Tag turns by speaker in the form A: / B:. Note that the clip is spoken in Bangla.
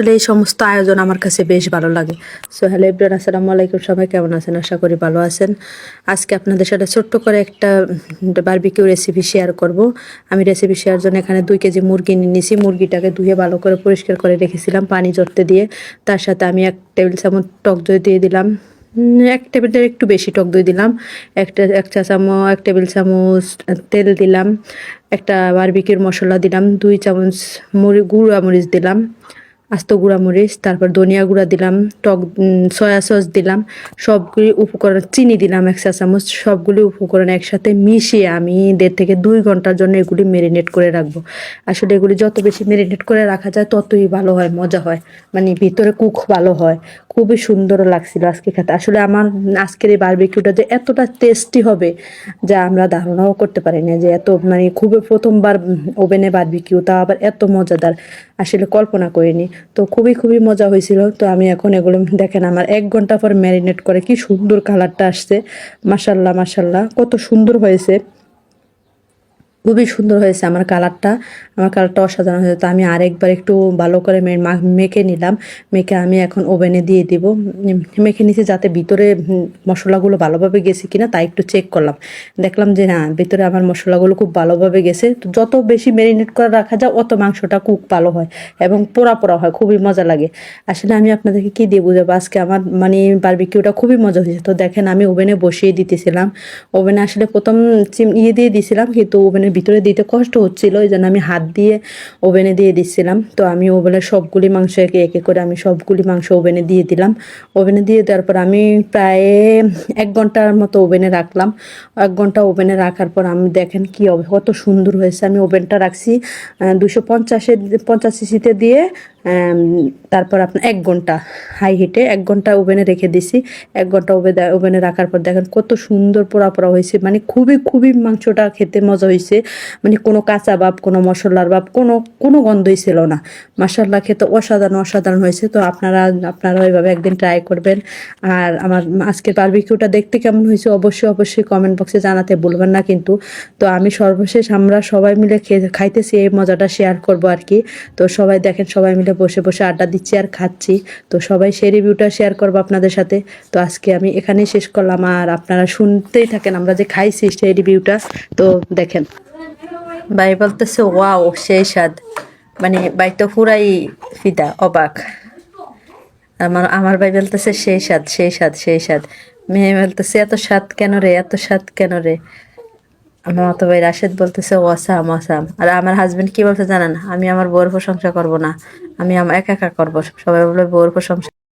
A: আসলে এই সমস্ত আয়োজন আমার কাছে বেশ ভালো লাগে। সো হ্যালো ইব্রান আসসালামু আলাইকুম। সবাই কেমন আছেন? আশা করি ভালো আছেন। আজকে আপনাদের সাথে ছোট্ট করে একটা বারবিকিউ রেসিপি শেয়ার করব। আমি রেসিপি শেয়ার জন্য এখানে দুই কেজি মুরগি নিয়ে নিয়েছি মুরগিটাকে ধুয়ে ভালো করে পরিষ্কার করে রেখেছিলাম পানি জড়তে দিয়ে। তার সাথে আমি এক টেবিল চামচ টক দই দিয়ে দিলাম। এক টেবিলের একটু বেশি টক দই দিলাম। একটা, এক চা চামচ, এক টেবিল চামচ তেল দিলাম। একটা বারবিকিউর মশলা দিলাম। দুই চামচ মরি, গুঁড়া মরিচ দিলাম। আস্ত মরিচ, তারপর ধনিয়া গুঁড়া দিলাম, টক সয়া সস দিলাম, সবগুলি উপকরণ, চিনি দিলাম এক চা চামচ, সবগুলি উপকরণ একসাথে মিশিয়ে আমি দেড় থেকে দুই ঘণ্টার জন্য এগুলি মেরিনেট করে রাখব। আসলে এগুলি যত বেশি মেরিনেট করে রাখা যায়, ততই ভালো হয়, মজা হয়। মানে ভিতরে কুক ভালো হয়। খুবই সুন্দর লাগছিল আজকে খেতে। আসলে আমার, আজকের এই বারবিকিউটা যে এতটা টেস্টি হবে, যা আমরা ধারণাও করতে পারি না যে এত মানে খুবই প্রথমবার ওভেনে বারবিকিউ তা আবার এত মজাদার। আসলে কল্পনা করিনি। তো খুবই খুবই মজা হয়েছিল। তো আমি এখন এগুলো দেখেন আমার এক ঘণ্টা পর ম্যারিনেট করে কি সুন্দর কালারটা আসছে। মাসাল্লাহ মাসাল্লাহ কত সুন্দর হয়েছে। খুবই সুন্দর হয়েছে আমার কালারটা। আমার কালারটা অসাধারণ হয়েছে। তো আমি আরেকবার একটু ভালো করে মেখে নিলাম। মেখে আমি এখন ওভেনে দিয়ে দিব। মেখে নিছি যাতে ভিতরে মশলাগুলো ভালোভাবে গেছে কিনা তাই একটু চেক করলাম। দেখলাম যে না, ভিতরে আমার মশলাগুলো খুব ভালোভাবে গেছে। তো যত বেশি ম্যারিনেট করে রাখা যায়, অত মাংসটা কুক ভালো হয় এবং পোড়া পোড়া হয়, খুবই মজা লাগে। আসলে আমি আপনাদেরকে কি দিয়ে বুঝাবো? আজকে আমার মানে বারবিকিউটা খুবই মজা হয়েছে। তো দেখেন আমি ওভেনে বসিয়ে দিতেছিলাম। ওভেনে আসলে প্রথম ইয়ে দিয়ে দিয়েছিলাম কিন্তু ওভেনের ভিতরে দিতে কষ্ট হচ্ছিল ওই জন্য আমি হাত দিয়ে ওভেনে দিয়ে দিচ্ছিলাম। তো আমি ওভেনের সবগুলি মাংস একে একে করে আমি সবগুলি মাংস ওভেনে দিয়ে দিলাম। ওভেনে দিয়ে দেওয়ার পর আমি প্রায় এক ঘণ্টার মতো ওভেনে রাখলাম। এক ঘণ্টা ওভেনে রাখার পর আমি দেখেন কি কত সুন্দর হয়েছে। আমি ওভেনটা রাখছি দুশো পঞ্চাশে পঞ্চাশ সিসিতে দিয়ে তারপর আপনার এক ঘণ্টা হাই হিটে এক ঘণ্টা ওভেনে রেখে দিছি। এক ঘণ্টা ওভেনে ওভেনে রাখার পর দেখেন কত সুন্দর পোড়া পোড়া হয়েছে। মানে খুবই খুবই মাংসটা খেতে মজা হয়েছে। মানে কোনো কাঁচা ভাব, কোনো মশলার ভাব, কোনো কোনো গন্ধই ছিল না। মাসাল্লা খেতে অসাধারণ অসাধারণ হয়েছে। তো আপনারা আপনারা ওইভাবে একদিন ট্রাই করবেন। আর আমার আজকের বারবিকিউটা দেখতে কেমন হয়েছে অবশ্যই অবশ্যই কমেন্ট বক্সে জানাতে ভুলবেন না কিন্তু। তো আমি সর্বশেষ আমরা সবাই মিলে খেয়ে, খাইতেছি, এই মজাটা শেয়ার করব আর কি। তো সবাই দেখেন, সবাই মিলে বসে বসে আড্ডা দিচ্ছি আর খাচ্ছি। তো সবাই সেই রিভিউটা শেয়ার করব আপনাদের সাথে। তো আজকে আমি এখানেই শেষ করলাম। আর আপনারা শুনতেই থাকেন আমরা যে খাইছি সেই রিভিউটা তো দেখেন। ভাই বলতেছে, ওয়াও, সেই স্বাদ। মানে ভাই তো পুরাই ফিদা, অবাক। আমার আমার ভাই বলতেছে, সেই স্বাদ সেই স্বাদ সেই স্বাদ। মেয়ে বলতেছে, এত স্বাদ কেন রে, এত স্বাদ কেন রে? আমার মতো ভাই রাশেদ বলতেছে, ওয়াসাম ওয়াসাম। আর আমার হাজবেন্ড কি বলতে জানেন? আমি আমার বউর প্রশংসা করব না। আমি আমার একা একা করব। সবাই বলে বউর প্রশংসা।